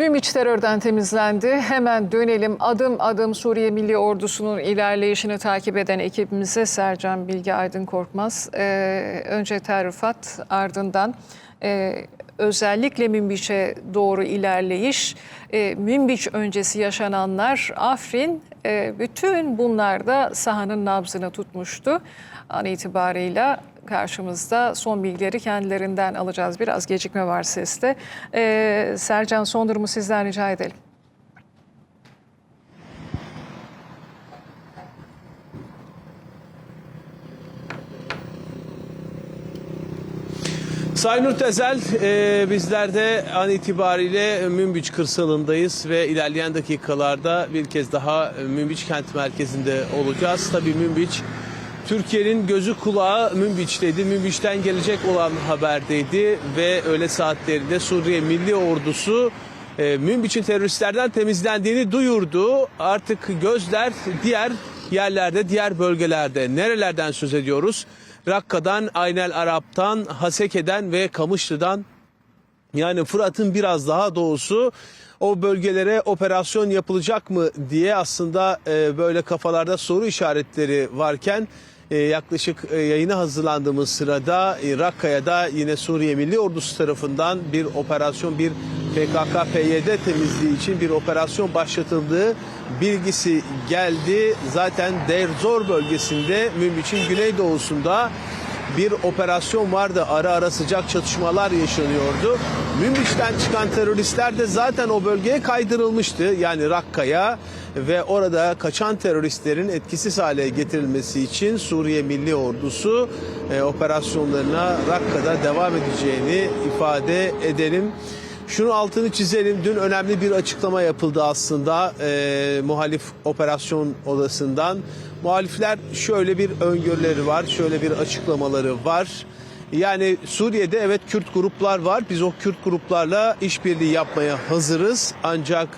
Münbiç terörden temizlendi. Hemen dönelim. Adım adım Suriye Milli Ordusu'nun ilerleyişini takip eden ekibimize Sercan Bilge Aydın Korkmaz. Ee, önce Terrifat ardından e, özellikle Münbiç'e doğru ilerleyiş, e, Münbiç öncesi yaşananlar, Afrin e, bütün bunlarda sahanın nabzını tutmuştu. An itibarıyla karşımızda son bilgileri kendilerinden alacağız. Biraz gecikme var seste. Ee, Sercan son durumu sizden rica edelim. Sayın Tezel, e, bizler de an itibariyle Münbiç kırsalındayız ve ilerleyen dakikalarda bir kez daha Münbiç kent merkezinde olacağız. Tabii Münbiç Türkiye'nin gözü kulağı Münbiç'teydi. Münbiç'ten gelecek olan haberdeydi ve öğle saatlerinde Suriye Milli Ordusu e, Münbiç'in teröristlerden temizlendiğini duyurdu. Artık gözler diğer yerlerde, diğer bölgelerde. Nerelerden söz ediyoruz? Rakka'dan, Aynel Arap'tan, Haseke'den ve Kamışlı'dan yani Fırat'ın biraz daha doğusu o bölgelere operasyon yapılacak mı diye aslında e, böyle kafalarda soru işaretleri varken e, yaklaşık e, yayına hazırlandığımız sırada e, Rakka'ya da yine Suriye Milli Ordusu tarafından bir operasyon bir PKK-PYD temizliği için bir operasyon başlatıldığı bilgisi geldi. Zaten Deir Zor bölgesinde Münbiç'in güneydoğusunda bir operasyon vardı. Ara ara sıcak çatışmalar yaşanıyordu. Münbiç'ten çıkan teröristler de zaten o bölgeye kaydırılmıştı. Yani Rakka'ya ve orada kaçan teröristlerin etkisiz hale getirilmesi için Suriye Milli Ordusu e, operasyonlarına Rakka'da devam edeceğini ifade edelim. Şunu altını çizelim. Dün önemli bir açıklama yapıldı aslında e, muhalif operasyon odasından. Muhalifler şöyle bir öngörüleri var, şöyle bir açıklamaları var. Yani Suriye'de evet Kürt gruplar var. Biz o Kürt gruplarla işbirliği yapmaya hazırız. Ancak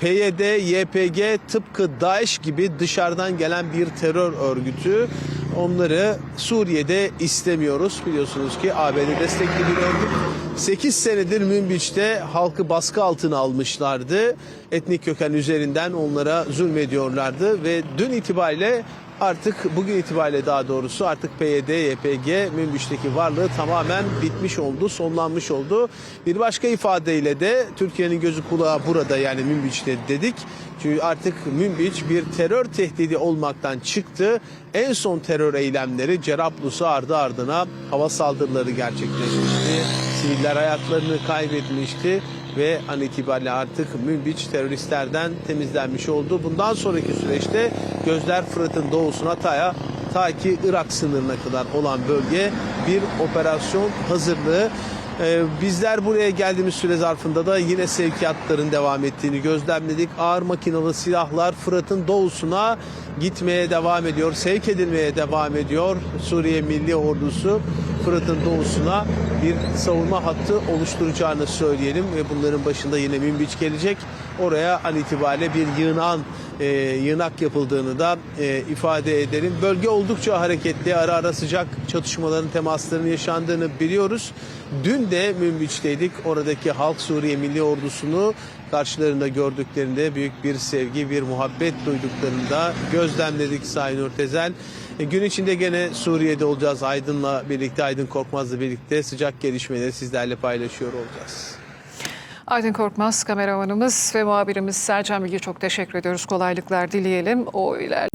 PYD, YPG tıpkı DAEŞ gibi dışarıdan gelen bir terör örgütü. Onları Suriye'de istemiyoruz. Biliyorsunuz ki ABD destekli bir örgüt. 8 senedir Münbiç'te halkı baskı altına almışlardı. Etnik köken üzerinden onlara zulmediyorlardı ve dün itibariyle artık bugün itibariyle daha doğrusu artık PYD, YPG Münbiç'teki varlığı tamamen bitmiş oldu, sonlanmış oldu. Bir başka ifadeyle de Türkiye'nin gözü kulağı burada yani Münbiç'te dedik. Çünkü artık Münbiç bir terör tehdidi olmaktan çıktı. En son terör eylemleri Cerablus'u ardı ardına hava saldırıları gerçekleşmişti. Siviller hayatlarını kaybetmişti ve an itibariyle artık Münbiç teröristlerden temizlenmiş oldu. Bundan sonraki süreçte gözler Fırat'ın doğusuna Taya ta ki Irak sınırına kadar olan bölge bir operasyon hazırlığı. Ee, bizler buraya geldiğimiz süre zarfında da yine sevkiyatların devam ettiğini gözlemledik. Ağır makinalı silahlar Fırat'ın doğusuna gitmeye devam ediyor, sevk edilmeye devam ediyor. Suriye Milli Ordusu Fırat'ın doğusuna bir savunma hattı oluşturacağını söyleyelim ve bunların başında yine Münbiç gelecek. Oraya an itibariyle bir yığınan e, yığınak yapıldığını da e, ifade edelim. Bölge oldukça hareketli, ara ara sıcak çatışmaların, temasların yaşandığını biliyoruz. Dün de Münbiç'teydik. Oradaki halk Suriye Milli Ordusunu karşılarında gördüklerinde büyük bir sevgi, bir muhabbet duyduklarında gözlemledik Sayın Örtezel. E, gün içinde gene Suriye'de olacağız. Aydın'la birlikte, Aydın Korkmaz'la birlikte sıcak gelişmeleri sizlerle paylaşıyor olacağız. Aydın Korkmaz kameramanımız ve muhabirimiz Sercan Bilge çok teşekkür ediyoruz. Kolaylıklar dileyelim. O iler